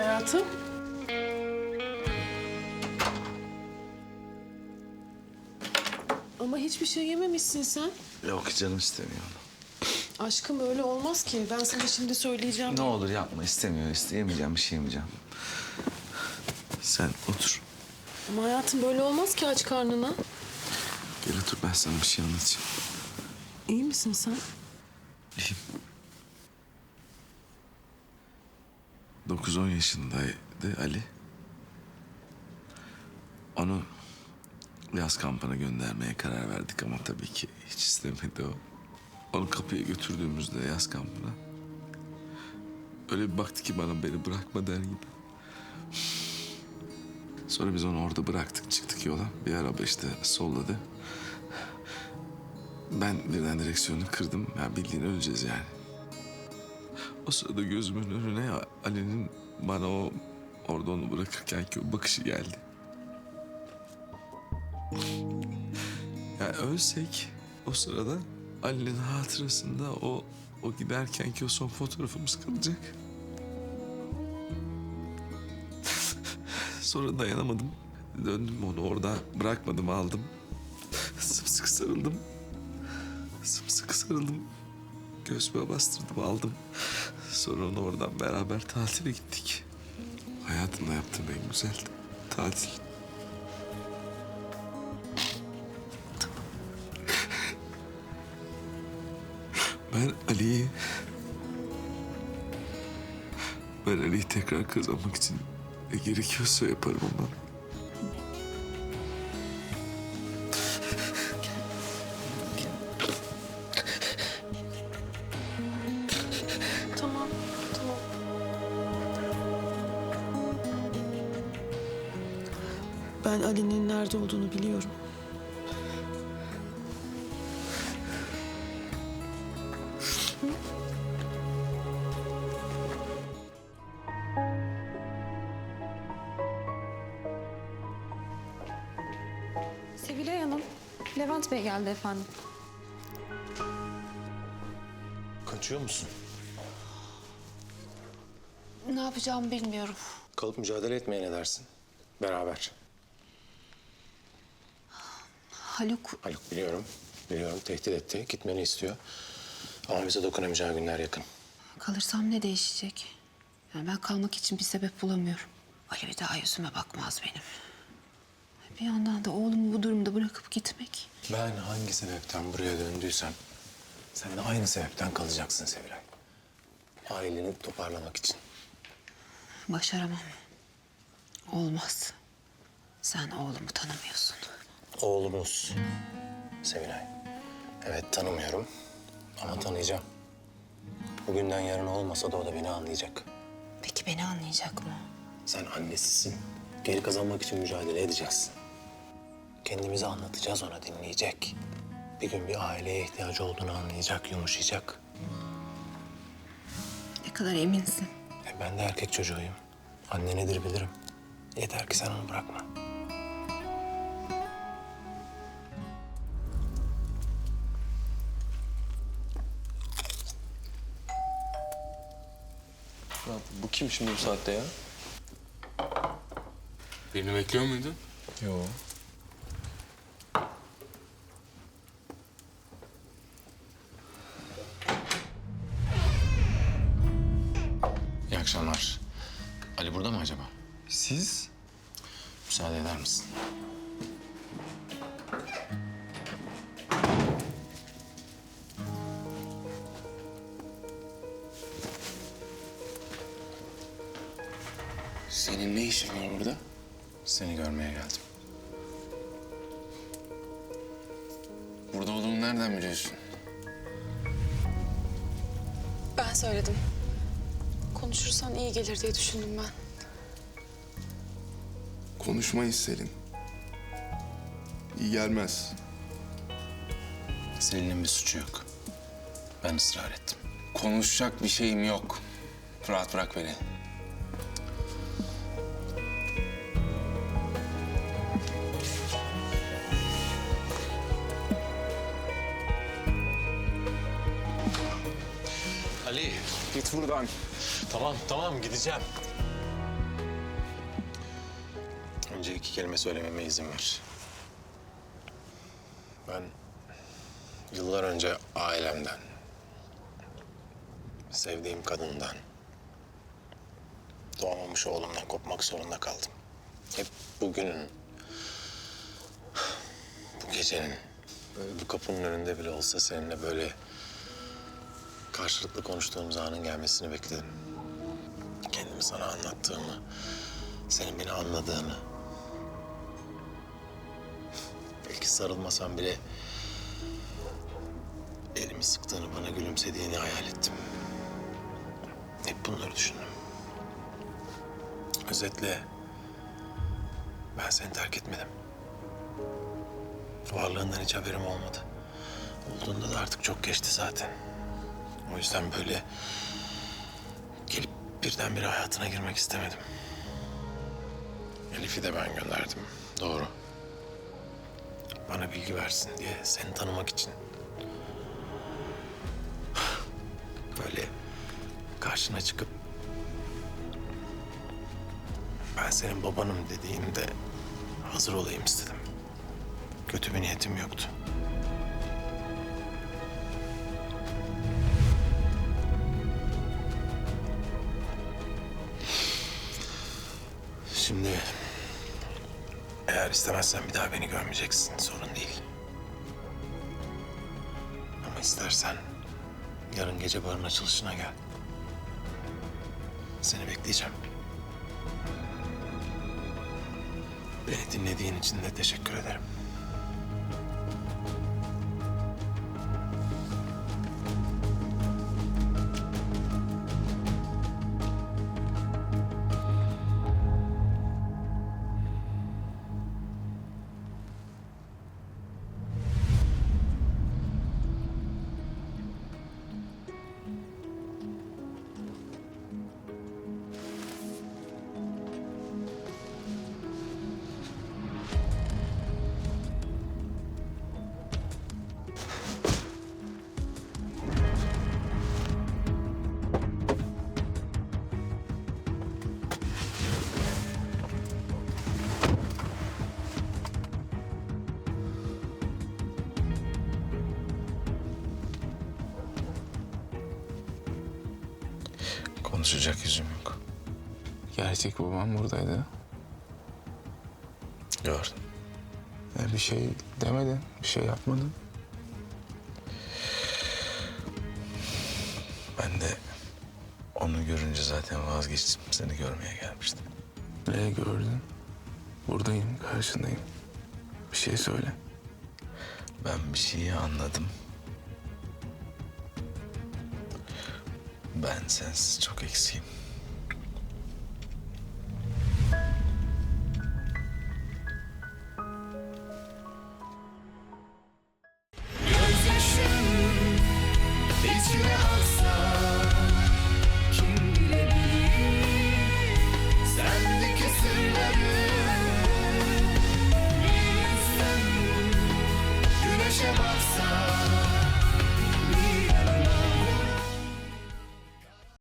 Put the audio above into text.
Hayatım. Ama hiçbir şey yememişsin sen. Yok canım istemiyor onu. Aşkım öyle olmaz ki. Ben sana şimdi söyleyeceğim. Ne olur yapma istemiyor. İsteyemeyeceğim bir şey yemeyeceğim. Sen otur. Ama hayatım böyle olmaz ki aç karnına. Gel otur ben sana bir şey anlatacağım. İyi misin sen? İyiyim. 9-10 yaşındaydı Ali. Onu yaz kampına göndermeye karar verdik ama tabii ki hiç istemedi o. Onu kapıya götürdüğümüzde yaz kampına öyle bir baktı ki bana beni bırakma der gibi. Sonra biz onu orada bıraktık çıktık yola. Bir araba işte solladı. Ben birden direksiyonu kırdım. Ya bildiğin öleceğiz yani. O sırada gözümün önüne Ali'nin bana o orada onu bırakırken ki o bakışı geldi. Ya ölsek o sırada Ali'nin hatırasında o o giderken ki o son fotoğrafımız kalacak. Sonra dayanamadım. Döndüm onu orada bırakmadım aldım. Sımsıkı sarıldım. Sımsıkı sarıldım. Göğsüme bastırdım aldım. Sonra onu oradan beraber tatile gittik. Hayatımda yaptığım en güzel tatil. Ben Ali'yi... Ben Ali'yi tekrar kazanmak için ne gerekiyorsa yaparım ama... Ben Ali'nin nerede olduğunu biliyorum. Sevilay Hanım, Levent Bey geldi efendim. Kaçıyor musun? Ne yapacağımı bilmiyorum. Kalıp mücadele etmeye ne dersin? Beraber. Haluk, Haluk biliyorum. Biliyorum tehdit etti. Gitmeni istiyor. Ama bize dokunamayacağı günler yakın. kalırsam ne değişecek? Yani ben kalmak için bir sebep bulamıyorum. Ali bir daha yüzüme bakmaz benim. Bir yandan da oğlumu bu durumda bırakıp gitmek. Ben hangi sebepten buraya döndüysem... ...sen de aynı sebepten kalacaksın Sevilay. Aileni toparlamak için. Başaramam. Olmaz. Sen oğlumu tanımıyorsun. Oğlumuz Sevilay. Evet tanımıyorum ama tanıyacağım. Bugünden yarın olmasa da o da beni anlayacak. Peki beni anlayacak mı? Sen annesisin. Geri kazanmak için mücadele edeceksin. Kendimizi anlatacağız ona dinleyecek. Bir gün bir aileye ihtiyacı olduğunu anlayacak, yumuşayacak. Ne kadar eminsin? E ben de erkek çocuğuyum. Anne nedir bilirim. Yeter ki sen onu bırakma. Kim şimdi bu saatte ya? Birini bekliyor muydun? Yo. Senin ne işin var burada? Seni görmeye geldim. Burada olduğumu nereden biliyorsun? Ben söyledim. Konuşursan iyi gelir diye düşündüm ben. Konuşmayız Selin. İyi gelmez. Selin'in bir suçu yok. Ben ısrar ettim. Konuşacak bir şeyim yok. Rahat bırak beni. Ali git buradan. Tamam tamam gideceğim. önce iki kelime söylememe izin ver. Ben yıllar önce ailemden, sevdiğim kadından, doğmamış oğlumdan kopmak zorunda kaldım. Hep bugünün, bu gecenin, bu kapının önünde bile olsa seninle böyle karşılıklı konuştuğumuz anın gelmesini bekledim. Kendimi sana anlattığımı, senin beni anladığını. Belki sarılmasam bile elimi sıktığını, bana gülümsediğini hayal ettim. Hep bunları düşündüm. Özetle ben seni terk etmedim. Varlığından hiç haberim olmadı. Olduğunda da artık çok geçti zaten. O yüzden böyle gelip birdenbire hayatına girmek istemedim. Elif'i de ben gönderdim. Doğru. Bana bilgi versin diye seni tanımak için. Böyle karşına çıkıp ben senin babanım dediğimde hazır olayım istedim. Kötü bir niyetim yoktu. Şimdi eğer istemezsen bir daha beni görmeyeceksin. Sorun değil. Ama istersen yarın gece barın açılışına gel. Seni bekleyeceğim. Beni dinlediğin için de teşekkür ederim. Konuşacak yüzüm yok. Gerçek babam buradaydı. Gördüm. E, bir şey demedin, bir şey yapmadın. Ben de onu görünce zaten vazgeçtim. Seni görmeye gelmiştim. Ne gördün? Buradayım, karşındayım. Bir şey söyle. Ben bir şeyi anladım. Ben sensiz çok eksiğim.